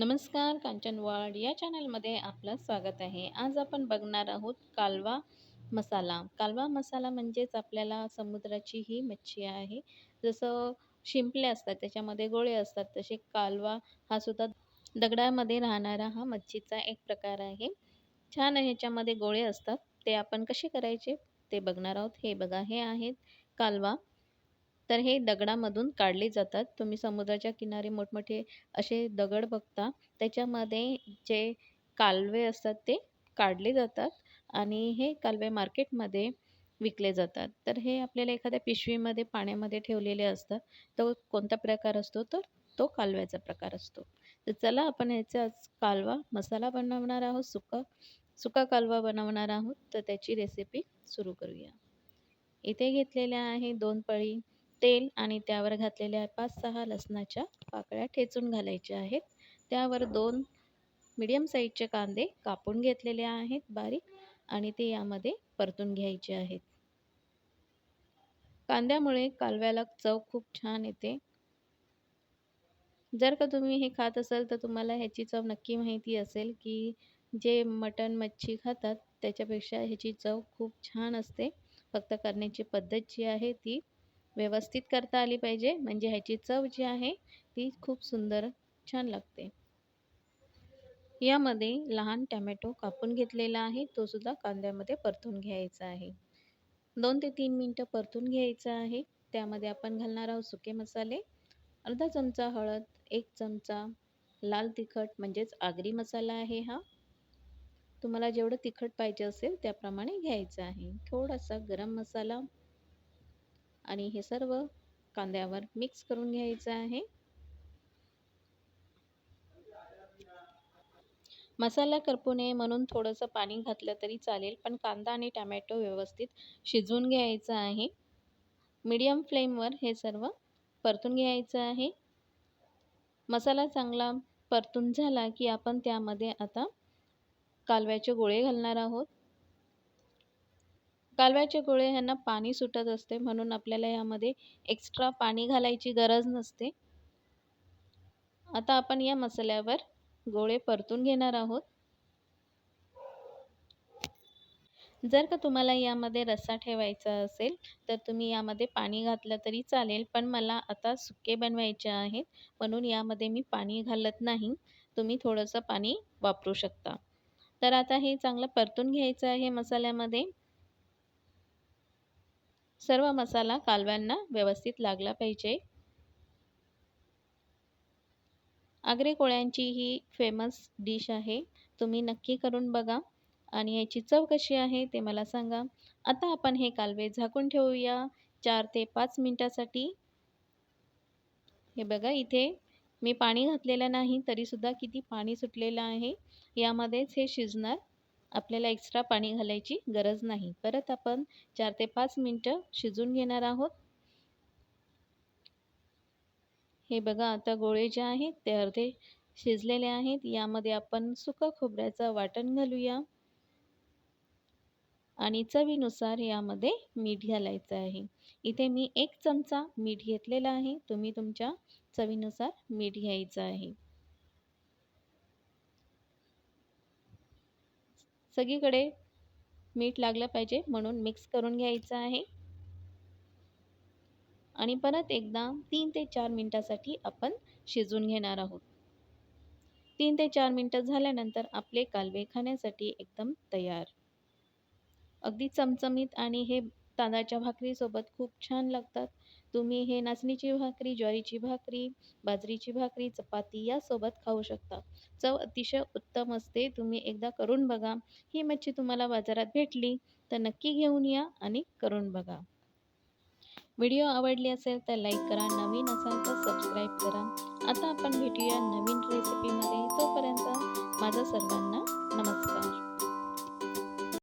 नमस्कार कांचनवाड या चॅनलमध्ये आपलं स्वागत आहे. आज आपण बघणार आहोत कालवा मसाला. कालवा मसाला म्हणजेच आपल्याला समुद्राची ही मच्छी आहे. जसं शिंपले असतात त्याच्यामध्ये गोळे असतात तसे कालवा हा सुद्धा दगडामध्ये राहणारा हा मच्छीचा एक प्रकार आहे. छान ह्याच्यामध्ये गोळे असतात. ते आपण कसे करायचे ते बघणार आहोत. हे बघा हे आहेत कालवा तर हे दगडामधून काढले जातात. तुम्ही समुद्राच्या किनारी मोठमोठे असे दगड बघता. त्याच्यामध्ये जे कालवे असतात ते काढले जातात आणि हे कालवे मार्केटमध्ये विकले जातात. तर हे आपल्याला एखाद्या पिशवीमध्ये पाण्यामध्ये ठेवलेले असतात. तो कोणता प्रकार असतो? तर तो कालव्याचा प्रकार असतो. तर चला आपण ह्याचाच कालवा मसाला बनवणार आहोत सुका सुका कालवा बनवणार आहोत. तर त्याची रेसिपी सुरू करूया. इथे घेतलेल्या आहे दोन पळी. तेल आणि त्यावर घातलेल्या पाच सहा लसणाच्या पाकळ्या ठेचून घालायच्या आहेत. त्यावर दोन मीडियम साईजचे कांदे कापून घेतलेले आहेत बारीक आणि ते यामध्ये परतून घ्यायचे आहेत. कांद्यामुळे कालव्याला चव खूप छान येते. जर का तुम्ही हे खात असाल तर तुम्हाला ह्याची चव नक्की माहिती असेल की जे मटण मच्छी खातात त्याच्यापेक्षा ह्याची चव खूप छान असते. फक्त करण्याची पद्धत जी आहे ती व्यवस्थित करता आली पाहिजे. म्हणजे ह्याची चव जी आहे ती खूप सुंदर छान लागते. यामध्ये लहान टॅमॅटो कापून घेतलेला आहे. तो सुद्धा कांद्यामध्ये परतून घ्यायचा आहे. दोन ते तीन मिनटं परतून घ्यायचं आहे. त्यामध्ये आपण घालणार आहोत सुके मसाले. अर्धा चमचा हळद एक चमचा लाल तिखट म्हणजेच आगरी मसाला आहे हा. तुम्हाला जेवढं तिखट पाहिजे असेल त्याप्रमाणे घ्यायचं आहे. थोडासा गरम मसाला आणि हे सर्व कांद्यावर मिक्स करून घ्यायचं आहे. मसाला करपू नये म्हणून थोडंसं पाणी घातलं तरी चालेल पण कांदा आणि टमॅटो व्यवस्थित शिजवून घ्यायचं आहे. मीडियम फ्लेमवर हे सर्व परतून घ्यायचं आहे. मसाला चांगला परतून झाला की आपण त्यामध्ये आता कालव्याचे गोळे घालणार आहोत. कालव्याचे गोळे ह्यांना पाणी सुटत असते म्हणून आपल्याला यामध्ये एक्स्ट्रा पाणी घालायची गरज नसते. आता आपण या मसाल्यावर गोळे परतून घेणार आहोत. जर का तुम्हाला यामध्ये रस्सा ठेवायचा असेल तर तुम्ही यामध्ये पाणी घातलं तरी चालेल पण मला आता सुके बनवायचे आहेत म्हणून यामध्ये मी पाणी घालत नाही. तुम्ही थोडंसं पाणी वापरू शकता. तर आता हे चांगलं परतून घ्यायचं आहे मसाल्यामध्ये. सर्व मसाला कालव्यांना व्यवस्थित लागला पाहिजे. आगरे कोळ्यांची ही फेमस डिश आहे. तुम्ही नक्की करून बघा. आणि याची चव कशी आहे ते मला सांगा. आता आपण हे कालवे झाकून ठेवूया. चार ते पाच मिनटासाठी. हे बघा इथे मी पाणी घातलेलं नाही तरीसुद्धा किती पाणी सुटलेलं आहे. यामध्येच हे शिजणार. आपल्याला एक्स्ट्रा पाणी घालायची गरज नाही. परत आपण चार ते पाच मिनटं शिजून घेणार आहोत. हे बघा आता गोळे जे आहेत ते अर्धे शिजलेले आहेत. यामध्ये आपण सुकं खोबऱ्याचं वाटण घालूया. आणि चवीनुसार यामध्ये मीठ घालायचं आहे. इथे मी एक चमचा मीठ घेतलेला आहे. तुम्ही तुमच्या चवीनुसार मीठ घ्यायचं आहे. सगळीकडे मीठ लागलं पाहिजे म्हणून मिक्स करून घ्यायचं आहे. आणि परत एकदा तीन ते चार मिनटासाठी आपण शिजून घेणार आहोत. तीन ते चार मिनटं झाल्यानंतर आपले कालवे खाण्यासाठी एकदम तयार. अगदी चमचमीत आणि हे तांदळाच्या भाकरीसोबत खूप छान लागतात. तुम्ही हे नाचणीची भाकरी ज्वारीची भाकरी बाजरीची भाकरी चपाती यासोबत खाऊ शकता. चव अतिशय उत्तम असते. तुम्ही एकदा करून बघा. ही मच्छी तुम्हाला बाजारात भेटली तर नक्की घेऊन या आणि करून बघा. व्हिडिओ आवडली असेल तर लाईक करा. नवीन असाल तर सबस्क्राईब करा. आता आपण भेटूया नवीन रेसिपीमध्ये तोपर्यंत माझा सर्वांना नमस्कार.